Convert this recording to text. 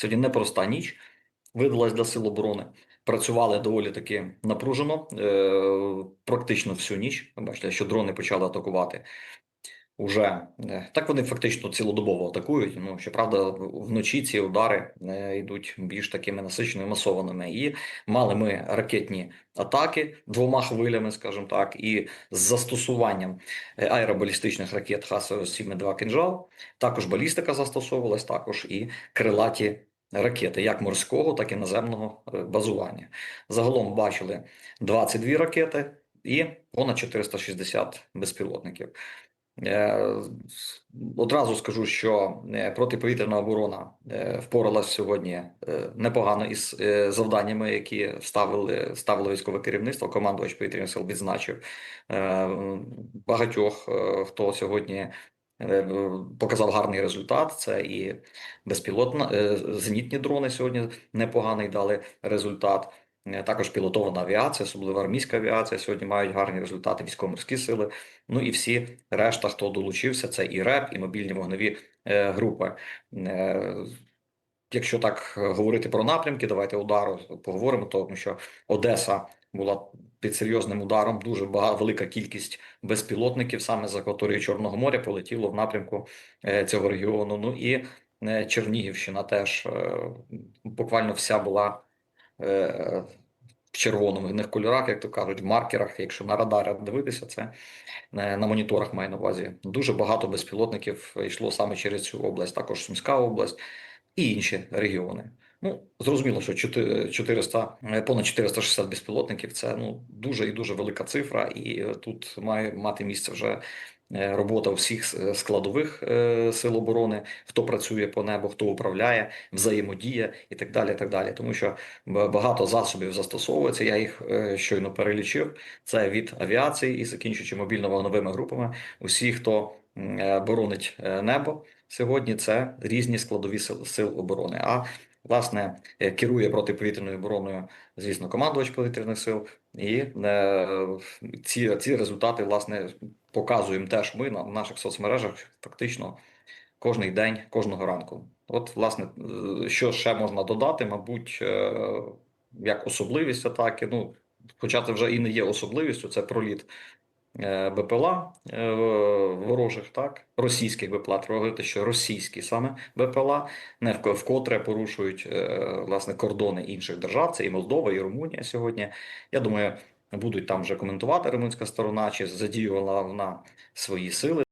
Сьогодні непроста ніч видалась для сил оборони. Працювали доволі таки напружено, е, практично всю ніч. Бачите, що дрони почали атакувати. Уже е, так вони фактично цілодобово атакують. Ну щоправда, вночі ці удари е, йдуть більш такими насиченими масованими. І мали ми ракетні атаки двома хвилями, скажімо так, і з застосуванням е, аеробалістичних ракет Х-72 «Кинжал». Також балістика застосовувалась, також і крилаті ракети, як морського, так і наземного е, базування. Загалом бачили 22 ракети і понад 460 безпілотників. Е, Одразу скажу, що е, протиповітряна оборона впоралась сьогодні непогано із завданнями, які ставили ставило військове керівництво. Командувач повітряних сил відзначив багатьох, хто сьогодні показав гарний результат. Це і безпілотна е, зенітні дрони сьогодні непоганий дали результат. Е, Також пілотована авіація, особливо армійська авіація, сьогодні мають гарні результати, військово-морські сили. Ну і всі решта, хто долучився, це і РЕП, і мобільні вогневі е, групи. Е, Якщо так е, говорити про напрямки, давайте удару поговоримо, тому що Одеса була під серйозним ударом. Дуже багато велика кількість безпілотників саме з акваторії Чорного моря полетіло в напрямку е, цього регіону. Ну і е, Чернігівщина теж е, буквально вся була в червоних кольорах, як то кажуть, в маркерах. Якщо на радарах дивитися, це на моніторах маю на увазі. Дуже багато безпілотників йшло саме через цю область, також Сумська область і інші регіони. Ну, зрозуміло, що чотири- 400, е, понад 460 безпілотників це ну дуже і дуже велика цифра, і е, тут має мати місце вже е, робота всіх складових сил оборони, хто працює по небу, хто управляє, взаємодія і так далі. так далі. Тому що багато засобів застосовується. Я їх щойно перелічив. Це від авіації і закінчуючи мобільно-вогновими групами. Усі, хто боронить небо сьогодні, це різні складові сил, сил оборони. А власне е, керує протиповітряною обороною, звісно, командувач повітряних сил, і е, ці, ці результати власне показуємо теж ми на наших соцмережах фактично кожний день, кожного ранку. От, власне, е, що ще можна додати, мабуть, як особливість атаки. Ну, хоча це вже і не є особливістю, це проліт БПЛА е, ворожих, так, російських БПЛА. Треба говорити, що російські саме БПЛА не вк- вкотре порушують е, власне кордони інших держав. Це і Молдова, і Румунія сьогодні. Я думаю, будуть там вже коментувати румунська сторона, чи задіювала вона свої сили.